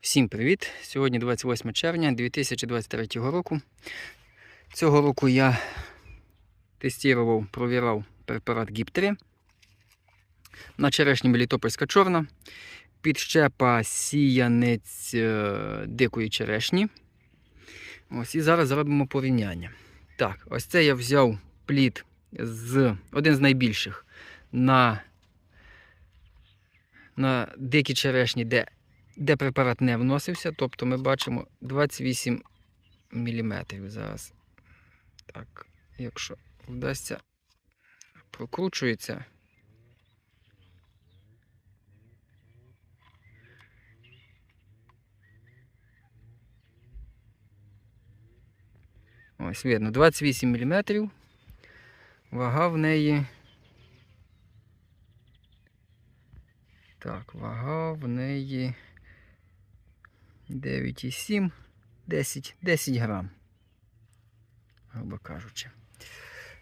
Всім привіт! Сьогодні 28 червня 2023 року. Цього року я тестував, провірав препарат ГІП-3 на черешні Мелітопольська чорна, підщепа сіянець е, дикої черешні. Ось і зараз зробимо порівняння. Так, ось це я взяв плід з один з найбільших на, на дикі черешні, де де препарат не вносився, тобто ми бачимо 28 мм зараз. Так, якщо вдасться, прокручується. Ось видно, 28 мм. Вага в неї. Так, вага в неї 9,7, 10, 10 грам. Грубо кажучи.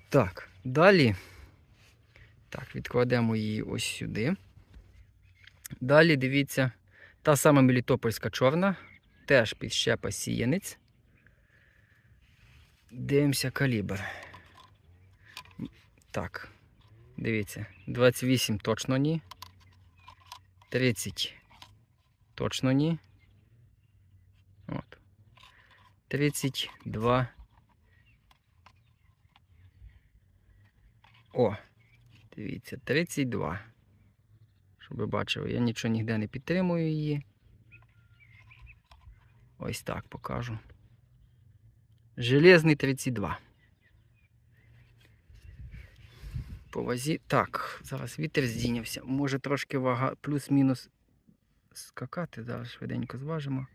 Так, далі. Так, відкладемо її ось сюди. Далі дивіться, та сама Мелітопольська чорна, теж підщепа сіянець. Дивимося калібр. Так, дивіться, 28 точно ні. 30 точно ні. От. 32. О, дивіться, 32. Щоб ви бачили, я нічого ніде не підтримую її. Ось так покажу. Железний 32. По вазі. Так, зараз вітер здійнявся. Може трошки вага плюс-мінус скакати. Зараз швиденько зважимо.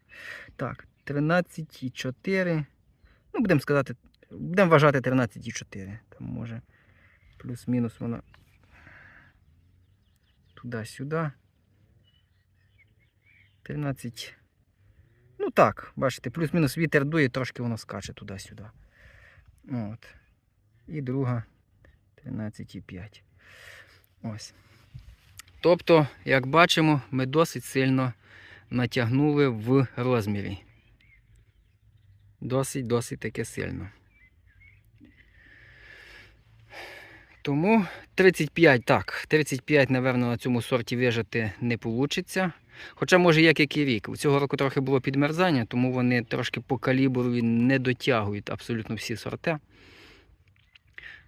Так, 13,4. Ну, будемо сказати, будемо вважати 13,4. Там може плюс-мінус вона туди-сюди. 13. Ну так, бачите, плюс-мінус вітер дує, трошки воно скаче туди-сюди. От. І друга 13,5. Ось. Тобто, як бачимо, ми досить сильно натягнули в розмірі. Досить-досить таке сильно. Тому 35, так, 35, напевно, на цьому сорті вижити не вийде. Хоча, може, як який рік. Цього року трохи було підмерзання, тому вони трошки по калібру не дотягують абсолютно всі сорти.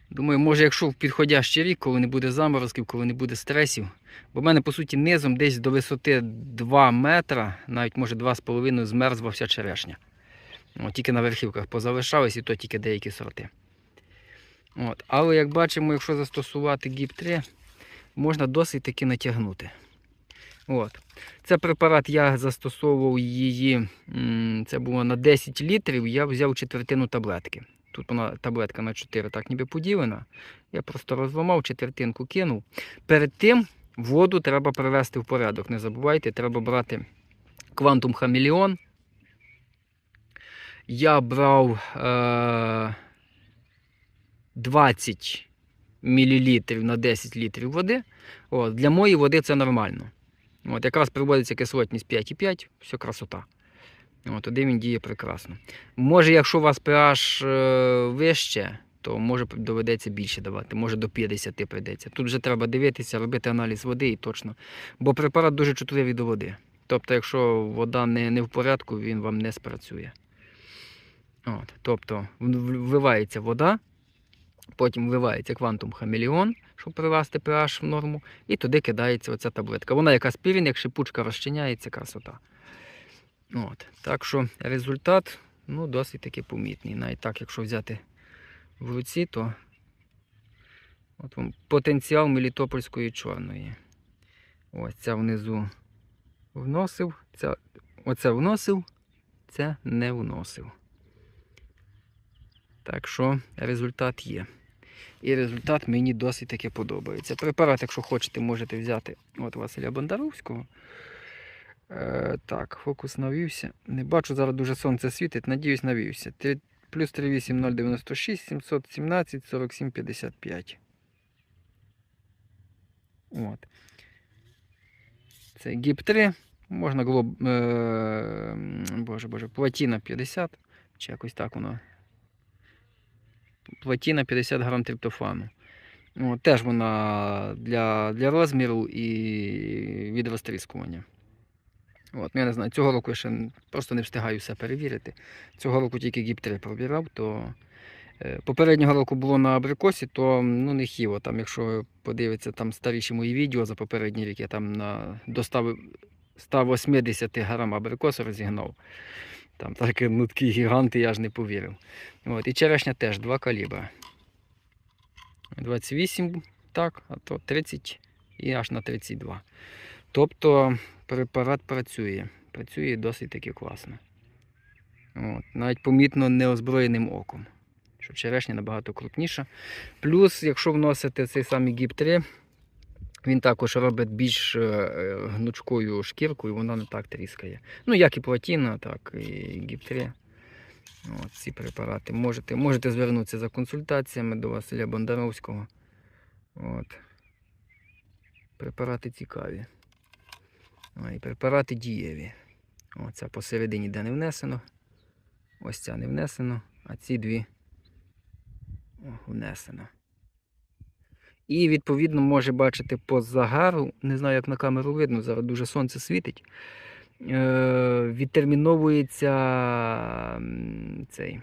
Думаю, може, якщо в підходящий рік, коли не буде заморозків, коли не буде стресів. Бо в мене, по суті, низом десь до висоти 2 метра, навіть може 2,5 змерзла вся черешня. От, тільки на верхівках позалишались, і то тільки деякі сорти. От. Але як бачимо, якщо застосувати ГІП-3, можна досить таки натягнути. От. Це препарат я застосовував її, це було на 10 літрів, я взяв четвертину таблетки. Тут вона таблетка на 4 так ніби поділена. Я просто розламав, четвертинку кинув. Перед тим воду треба привести в порядок. Не забувайте, треба брати квантум хамелеон. Я брав е, 20 мл на 10 літрів води. От, Для моєї води це нормально. От, Якраз приводиться кислотність 5,5, все красота. Тоді він діє прекрасно. Може, якщо у вас pH е, вище, то може доведеться більше давати, може до 50 прийдеться. Тут вже треба дивитися, робити аналіз води і точно. Бо препарат дуже чутливий до води. Тобто, якщо вода не, не в порядку, він вам не спрацює. От, Тобто вливається вода, потім вливається квантум хамелеон, щоб привести pH в норму, і туди кидається оця таблетка. Вона як аспірин, як шипучка розчиняється, красота. От. Так що результат ну, досить таки помітний. Навіть так, якщо взяти в руці, то от вам потенціал Мелітопольської чорної. Ось ця внизу вносив, ця, оце вносив, це не вносив. Так що результат є. І результат мені досить таки подобається. Препарат, якщо хочете, можете взяти от Василя Бондаровського. Е, Так, фокус навівся. Не бачу, зараз дуже сонце світить, надіюсь, навівся. Плюс 38096 717 47 55. От. Це гіп 3. Можна глоб... е... Боже, боже, платіна 50, чи якось так воно. Платіна 50 грам триптофану. Теж вона для, для розміру і від розтріскування. От, ну, я не знаю, цього року я ще просто не встигаю все перевірити. Цього року тільки гіп 3 пробирав, то е, попереднього року було на абрикосі, то ну, не хіво. Там, якщо ви подивитися там старіші мої відео за попередній рік, я там на, до 180 грам абрикосу розігнав. Там такі, ну, гіганти, я ж не повірив. От, і черешня теж два калібри. 28, так, а то 30 і аж на 32. Тобто препарат працює. Працює досить таки класно. От, навіть помітно неозброєним оком. Що черешня набагато крупніша. Плюс, якщо вносити цей самий гіп 3, він також робить більш е, гнучкою шкірку і вона не так тріскає. Ну, як і платіна, так і гіп 3. От, ці препарати. Можете, можете звернутися за консультаціями до Василя Бондаровського. От. Препарати цікаві. А, і препарати дієві. Оця посередині, де не внесено. Ось ця не внесено, а ці дві внесено. І відповідно може бачити по загару, не знаю, як на камеру видно, зараз дуже сонце світить. Е, відтерміновується цей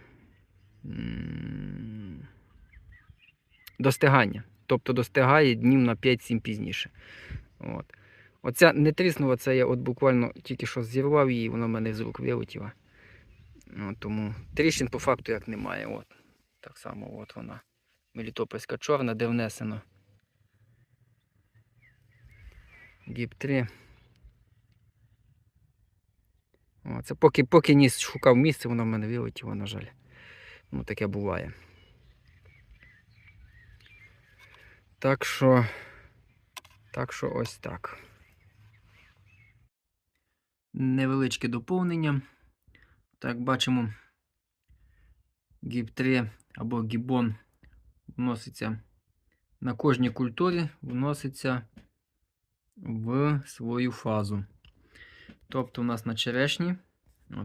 достигання. Тобто достигає днів на 5-7 пізніше. От. Оця не тріснула, це я от буквально тільки що зірвав її, вона в мене з рук вилетіла. От, тому тріщин по факту як немає. От. Так само от вона. Мелітопольська чорна, де внесено. Гіп 3. О, це поки, поки ніс шукав місце, воно в мене вилетіло, на жаль. Ну, таке буває. Так що. Так що ось так. Невеличке доповнення. Так, бачимо, гіп 3 або гібон вноситься на кожній культурі, вноситься в свою фазу. Тобто у нас на черешні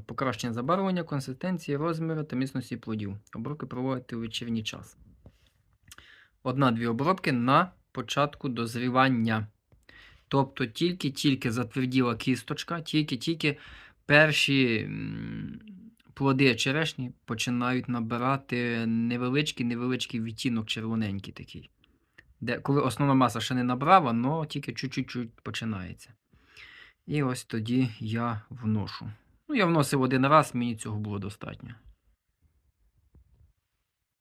покращення забарвлення, консистенції, розміру та міцності плодів. Обробки проводити у вечірній час. Одна-дві обробки на початку дозрівання. Тобто тільки-тільки затверділа кісточка, тільки-тільки перші плоди черешні починають набирати невеличкий невеличкий відтінок червоненький такий. Де, коли основна маса ще не набрала, але тільки чуть-чуть починається. І ось тоді я вношу. Ну, я вносив один раз, мені цього було достатньо.